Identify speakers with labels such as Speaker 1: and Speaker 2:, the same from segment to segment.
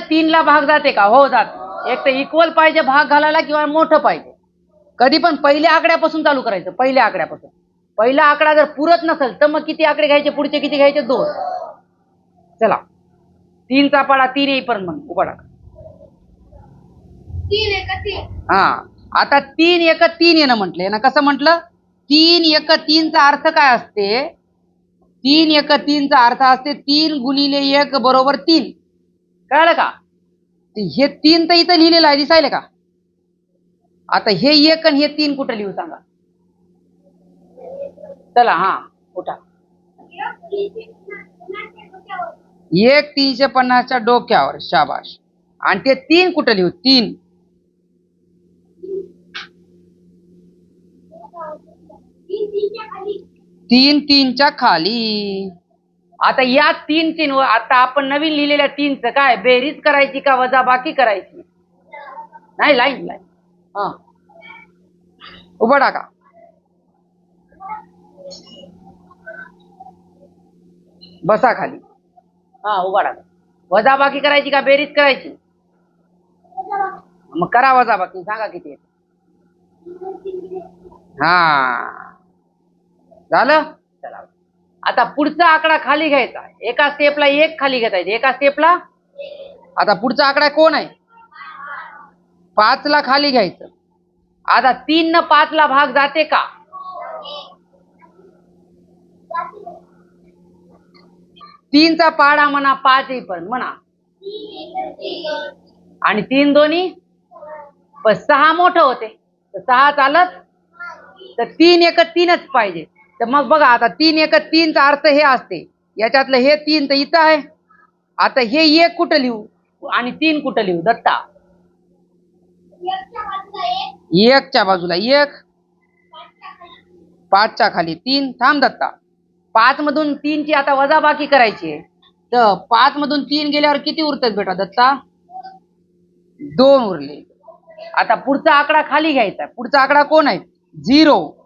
Speaker 1: तीनला भाग जाते का? हो जात. एक तर इक्वल पाहिजे भाग घालायला किंवा मोठं पाहिजे. कधी पण पहिल्या आकड्यापासून चालू करायचं पहिल्या आकड्यापासून. पहिला आकडा जर पुरत नसेल तर मग किती आकडे घ्यायचे पुढचे किती घ्यायचे? दोन. चला. तीनचा पाडा तीन येईपर्यंत मग.
Speaker 2: तीन
Speaker 1: हा. आता तीन एक तीन येणं म्हटलंय ना कसं म्हटलं? तीन एक तीनचा अर्थ काय असते? तीन एक तीनचा अर्थ असते तीन गुणिले एक बरोबर तीन. कळलं का? हे तीन तर इथं लिहिलेलं आहे दिसायला का? आता हे एक आणि हे तीन कुठं लिहू सांगा? चला हा उठा. एक तीनशे पन्नासच्या डोक्यावर शाबाश आणि ते तीन कुठं लिहू? तीन.
Speaker 2: तीन तीनच्या खाली.
Speaker 1: आता या तीन तीन व आता आपण नवीन लिहिलेल्या तीनचं काय? बेरीज करायची का वजा बाकी करायची? नाही लाईन लाईन हा. उभं टाका बसा खाली. हा उभा टाका वजा बाकी करायची का बेरीज करायची? मग करा वजा बाकी. सांगा किती हा. झालं? चला. आता पुढचा आकडा खाली घ्यायचा. एका स्टेपला एक खाली घेता येते एका स्टेपला आता पुढचा आकडा कोण आहे? पाच ला खाली घ्यायचं. आता तीन न पाच ला भाग जाते का? तीनचा पाडा म्हणा पाच येईपर्यंत म्हणा. आणि तीन दोन्ही? पण सहा मोठं होते. तर सहा चालत? तर तीन एक तीनच पाहिजे. तर मग बघा आता तीन एक तीनचा अर्थ हे असते. याच्यातलं हे तीन तर इथं आहे. आता हे एक कुठं लिहू? आणि तीन कुठं लिहू? दत्ता.
Speaker 2: एकच्या बाजूला एक.
Speaker 1: पाचच्या खाली तीन. थांब दत्ता. पाच मधून तीनची आता वजाबाकी करायची आहे. तर पाच मधून तीन गेल्यावर किती उरतात बेटा दत्ता? दोन उरले. आता पुढचा आकडा खाली घ्यायचा पुढचा आकडा कोण आहे? झिरो.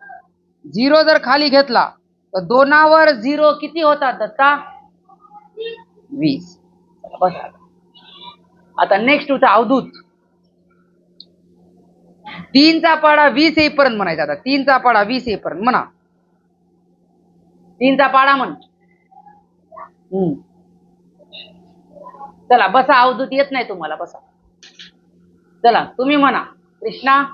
Speaker 1: झिरो जर खाली घेतला तर दोनावर झिरो किती होतात दत्ता? वीस. बस आता. नेक्स्ट होता अवधूत. तीनचा पाडा वीस येईपर्यंत म्हणायचा आता. तीनचा पाडा वीस येईपर्यंत म्हणा. तीनचा पाडा म्हण. हम्म. चला बसा अवधूत येत नाही तुम्हाला बसा. चला तुम्ही म्हणा. कृष्णा?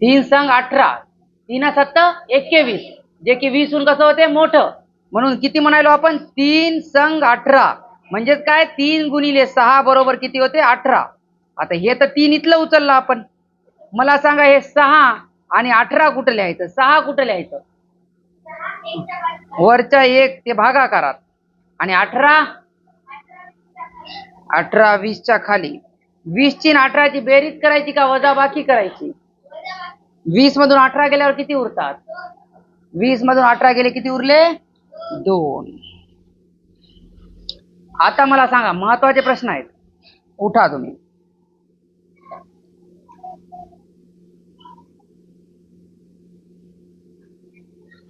Speaker 2: तीन
Speaker 1: संघ अठरा तीन सत्त एक्केवीस. जे की वीस हून कसं होते? मोठं. म्हणून किती म्हणायलो आपण? तीन संघ अठरा. म्हणजेच काय? तीन गुणिले सहा बरोबर किती होते? अठरा. आता हे तर तीन इथलं उचललं आपण. मला सांगा हे सहा आणि अठरा कुठं लिहायचं? सहा कुठं लिहायचं? वरच्या एक ते भागाकारात. आणि अठरा? अठरा वीसच्या खाली. वीसची आणि अठराची बेरीज करायची का वजाबाकी करायची? वीस मधून अठरा गेल्यावर किती उरतात? वीस मधून अठरा गेले किती उरले? दोन. आता मला सांगा महत्त्वाचे प्रश्न आहेत. उठा तुम्ही.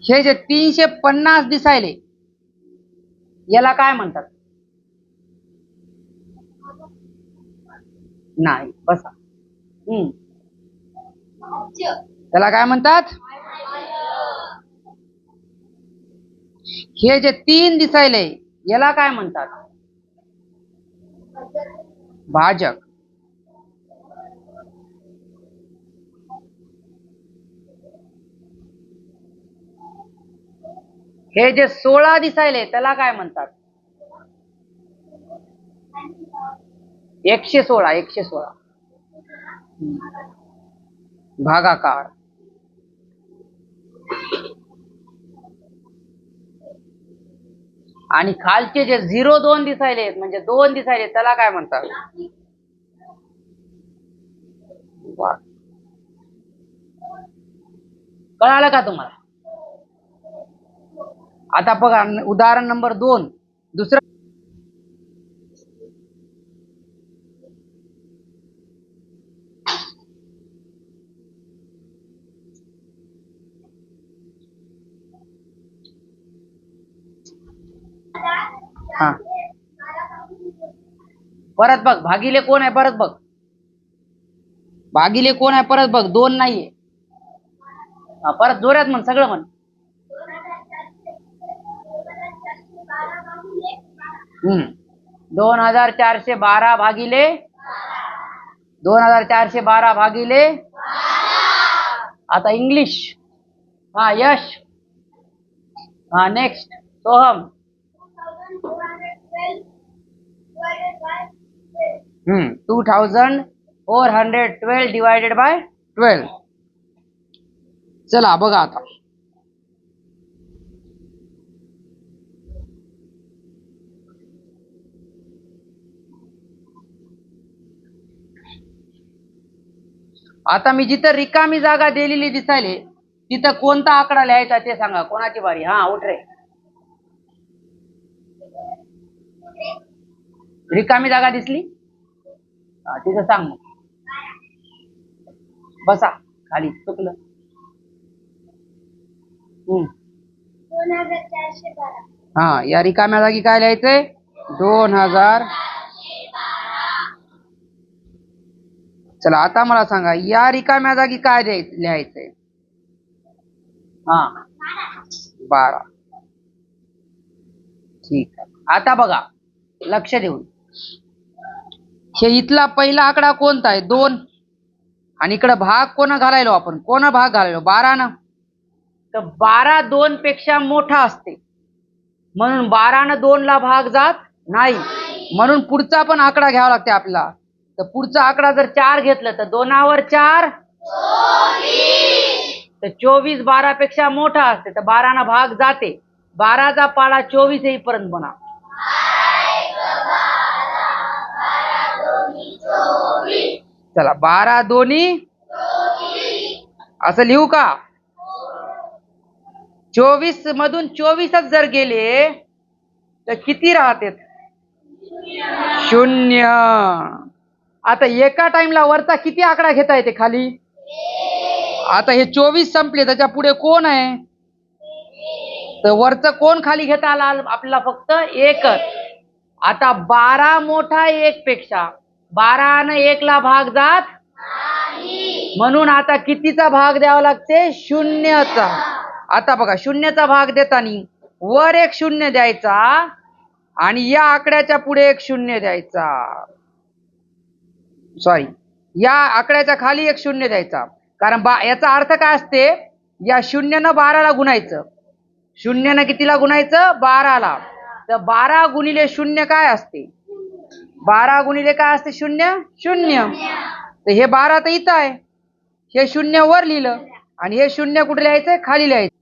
Speaker 1: हे जे तीनशे पन्नास दिसायले याला काय म्हणतात? नाही. बसा. हम्म. त्याला काय म्हणतात? हे जे तीन दिसायले याला काय म्हणतात? भाजक. हे जे सोळा दिसायले त्याला काय म्हणतात? एकशे सोळा एकशे सोळा. भागाकार. आणि खालचे जे झिरो दोन दिसायले म्हणजे दोन दिसायले त्याला काय म्हणतात? कळालं का तुम्हाला? आता बघा उदाहरण नंबर दोन. हा. परत बघ भागिले कोण आहे परत बघ. भागिले कोण आहे परत बघ दोन नाहीये. हा, परत जोरात म्हण सगळं म्हण. हम्म. दोन हजार चारशे बारा भागिले. दोन हजार चारशे बारा भागिले. आता इंग्लिश. हा यश. हा next Soham. Hmm two thousand four hundred twelve divided by twelve चला बघा आता. आता मी जिथं रिकामी जागा दिलेली दिसायली तिथं कोणता आकडा लिहायचा ते सांगा. कोणाची बारी? हा उठ रे. रिकामी जागा दिसली? हा तिथं सांग मग. बसा खाली चुकलं. हा या रिकाम्या जागी काय लिहायचंय? दोन हजार चला आता मला सांगा या रिकाम्या जागी काय लिहायचंय? हा. बारा. ठीक आहे. आता बघा लक्ष देऊन. हे इथला पहिला आकडा कोणता आहे? दोन. आणि इकडे भाग कोण घालायलो आपण? कोण भाग घालायलो? बारा ना? तर बारा दोन पेक्षा मोठा असते. म्हणून बारानं दोनला भाग जात नाही. म्हणून पुढचा पण आकडा घ्यावा लागते आपला तर पुढचा आकडा जर चार घेतलं तर दोनावर चार. तर चोवीस बारा पेक्षा मोठा असते तर बारानं भाग जाते. बाराचा पाडा चोवीस येईपर्यंत बना. चला बारा दोन्ही. असं लिहू का? चोवीस मधून चोवीसच जर गेले तर किती राहते शून्य. आता एका टाइमला वरचा किती आकडा घेता येते खाली? आता हे चोवीस संपले त्याच्या पुढे कोण आहे? तर वरचं कोण खाली घेता आला आपल्याला फक्त एकच. आता बारा मोठा एक पेक्षा बारानं एकला भाग जात म्हणून आता कितीचा भाग द्यावा लागते? शून्यचा. आता बघा शून्यचा भाग देताना वर एक शून्य द्यायचा आणि या आकड्याच्या पुढे एक शून्य द्यायचा. सॉरी या आकड्याच्या खाली एक शून्य द्यायचा. कारण बा याचा अर्थ काय असते? या शून्यनं बाराला गुणायचं. शून्यनं कितीला गुणायचं? बाराला. तर बारा गुणिले शून्य काय असते? बारा गुणिले काय असते? शून्य? शून्य. तर हे बारा तर इथं आहे. हे शून्य वर लिहिलं. आणि हे शून्य कुठे लिहायचंय? खाली लिहायचं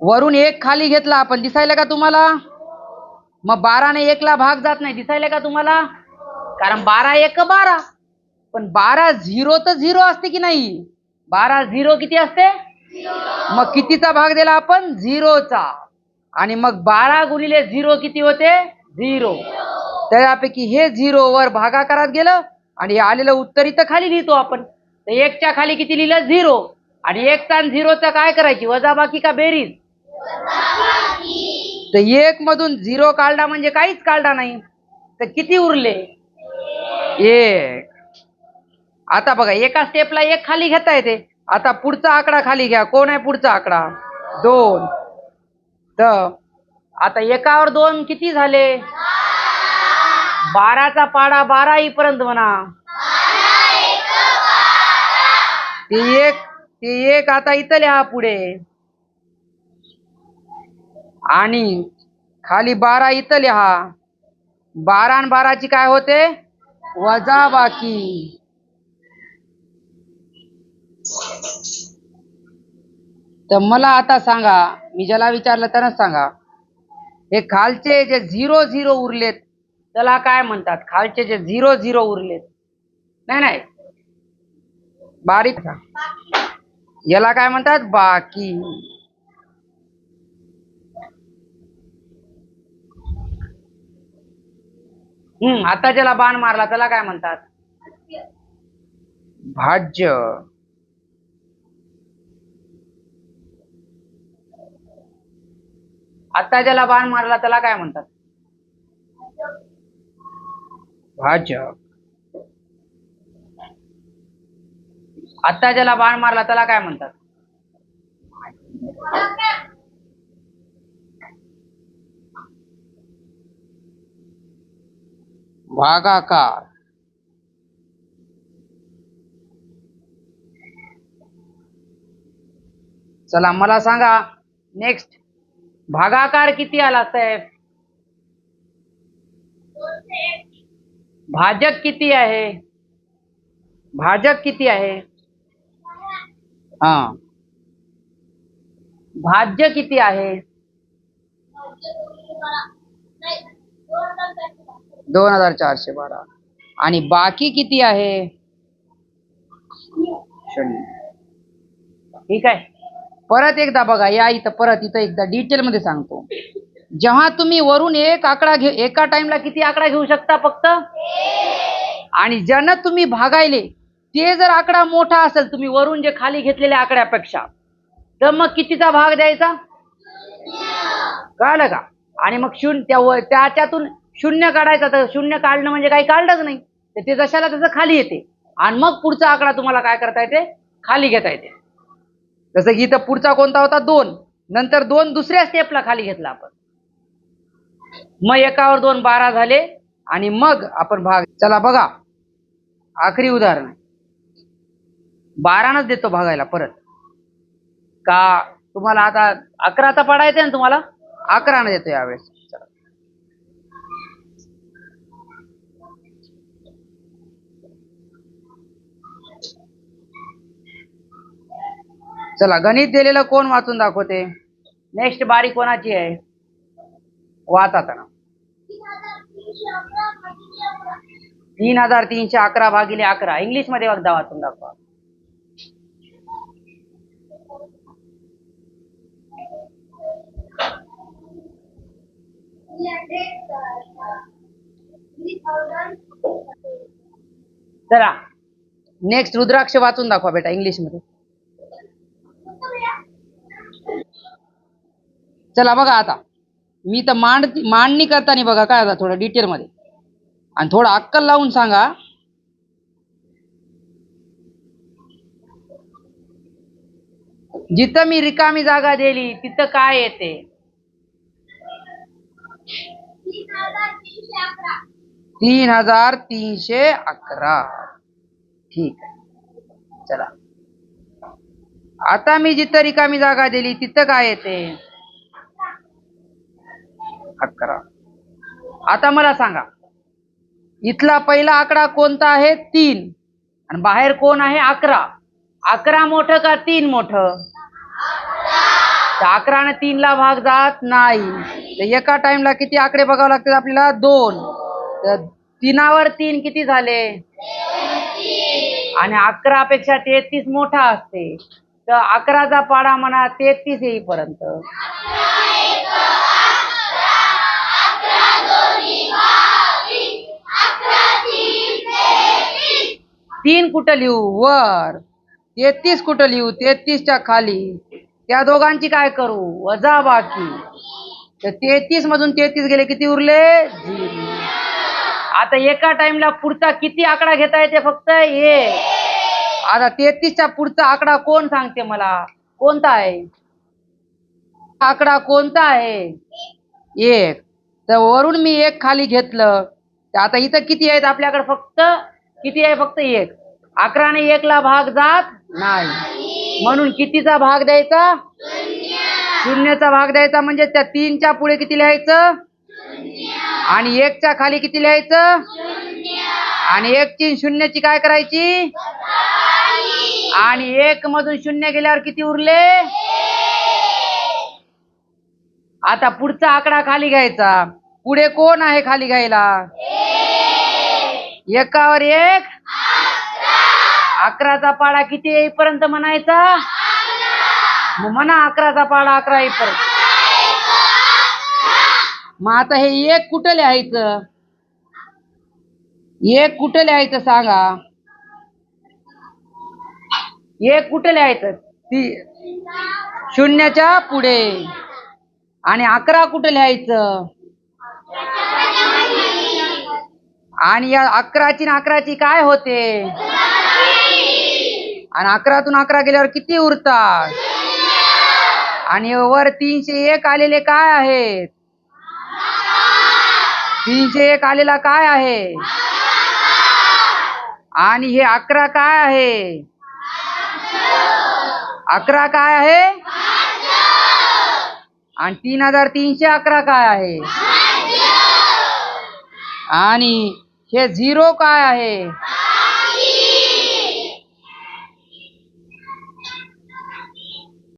Speaker 1: वरून एक खाली घेतला आपण. दिसायला का तुम्हाला? मग बाराने एकला भाग जात नाही. दिसायला का तुम्हाला? कारण बारा एक बारा. पण बारा झिरो तर झिरो असते की नाही? बारा झिरो किती असते? मग कितीचा भाग दिला आपण? झिरोचा. आणि मग बारा गुणिले झिरो किती होते? झिरो. त्यापैकी हे झिरो वर भागाकारात गेलं आणि आलेलं उत्तर इथं खाली लिहितो आपण. तर एकच्या खाली किती लिहिलं? झिरो. आणि एकचा आणि झिरोचा काय करायची? वजाबाकी का बेरीज? तर एक मधून झिरो काढला म्हणजे काहीच काढला नाही. तर किती उरले? एक. आता बघा एका स्टेपला एक खाली घेता येते. आता पुढचा आकडा खाली घ्या. कोण आहे पुढचा आकडा? दोन. तर आता एकावर दोन किती झाले? बाराचा पाडा बारा इपर्यंत म्हणा. ते एक ते एक आता इथं लिहा पुढे. आणि खाली बारा इथं लिहा. बारा आणि बाराची काय होते? वजा बाकी. तर मला आता सांगा मी ज्याला विचारलं त्यानंच सांगा. हे खालचे जे झिरो झिरो उरलेत त्याला काय म्हणतात? खालचे जे झिरो झिरो उरलेत. नाही नाही. बारीक याला काय म्हणतात? बाकी. हम्म आता ज्याला बाण मारला त्याला काय म्हणतात? भाज्य. आता ज्याला बाण मारला त्याला काय म्हणतात? भाजक. आता ज्याला बाण मारला त्याला काय म्हणतात? भागाकार. चला मला सांगा नेक्स्ट भागाकार किती आला साहेब भाजक किती आहे? भाजक किती आहे? हा. भाज्य किती आहे? दोन हजार चारशे बारा. आणि बाकी किती आहे? शून्य ठीक आहे. परत एकदा बघा या इथं परत इथं एकदा डिटेल मध्ये सांगतो. जेव्हा तुम्ही वरून एक आकडा घे एका टाइमला किती आकडा घेऊ शकता फक्त? आणि ज्यानं तुम्ही भागायले ते जर आकडा मोठा असेल तुम्ही वरून जे खाली घेतलेल्या आकड्यापेक्षा तर मग कितीचा भाग द्यायचा? कळलं का? आणि मग शून्य त्या व- त्याच्यातून शून्य काढायचा तर शून्य काढणं म्हणजे काही काढलंच नाही. तर ते जशाला तसं खाली येते. आणि मग पुढचा आकडा तुम्हाला काय करता येते? खाली घेता येते. जसं की इथं पुढचा कोणता होता? दोन. नंतर दोन दुसऱ्या स्टेपला खाली घेतला आपण. मग एकावर दोन बारा झाले आणि मग आपण भाग चला बघा. आखरी उदाहरण आहे. बारानच देतो भागायला परत. का? तुम्हाला आता अकराचा आहे ना तुम्हाला? अकरानं देतो यावेळेस. चला. चला गणित दिलेलं कोण वाचून दाखवते? नेक्स्ट बारी कोणाची आहे? वाच आता ना तीन हजार तीनशे अकरा भागिले अकरा. इंग्लिशमध्ये एकदा वाचून दाखवा. चला. नेक्स्ट रुद्राक्ष वाचून दाखवा बेटा इंग्लिशमध्ये चला बघा आता. मी तर मांड मांडणी करताना बघा काय आता थोडं डिटेल मध्ये. आणि थोडं अक्कल लावून सांगा. जिथं मी रिकामी जागा दिली तिथं काय येते? तीन हजार तीनशे अकरा. ठीक आहे. चला. आता मी जिथं रिकामी जागा दिली तिथं काय येते? अकरा आता मला सांगा इथला पहिला आकडा कोणता आहे? तीन. आणि बाहेर कोण आहे? अकरा. अकरा मोठं का तीन मोठं? तर अकराने तीनला भाग जात नाही. तर एका टाइमला किती आकडे बघावे लागतात आपल्याला? दोन. तर तीनावर तीन किती झाले? आणि अकरा पेक्षा तेहतीस मोठा असते. तर अकराचा पाडा म्हणा तेहतीस येईपर्यंत. तीन कुठं लिहू? वर. तेहतीस कुठं लिहू? तेहतीसच्या खाली. त्या दोघांची काय करू? वजा बाकी. तर तेहतीस मधून तेहतीस गेले किती उरले? आता एका टाइमला पुढचा किती आकडा घेता येते फक्त? एक. आता तेहतीसच्या पुढचा आकडा कोण सांगते मला? कोणता आहे? आकडा कोणता आहे? एक. तर वरून मी एक खाली घेतलं. तर आता इथं किती आहेत आपल्याकडे फक्त? किती आहे फक्त एक? अकराने एकला भाग जात नाही. म्हणून कितीचा भाग द्यायचा? शून्यचा भाग द्यायचा म्हणजे त्या तीनच्या पुढे किती लिहायचं? आणि एकच्या खाली किती लिहायचं? आणि एक तीन शून्यची काय करायची? आणि एक मधून शून्य गेल्यावर किती उरले? आता पुढचा आकडा खाली घ्यायचा. पुढे कोण आहे खाली घ्यायला? एकावर एक. अकराचा पाडा किती येईपर्यंत म्हणायचा? मग म्हणा अकराचा पाडा अकरा येईपर्यंत. मग आता हे एक कुठं लिहायचं? एक कुठं लिहायचं सांगा? एक कुठं लिहायचं? ती शून्याच्या पुढे. आणि अकरा कुठं लिहायचं? आणि या अकराची ना अकराची काय होते? आणि अकरातून अकरा गेल्यावर किती उरतात? आणि वर तीनशे एक आलेले काय आहेत? तीनशे एक आलेला काय आहे? आणि हे अकरा काय आहे? अकरा काय आहे? आणि तीन हजार तीनशे अकरा काय आहे? आणि हे झिरो काय आहे?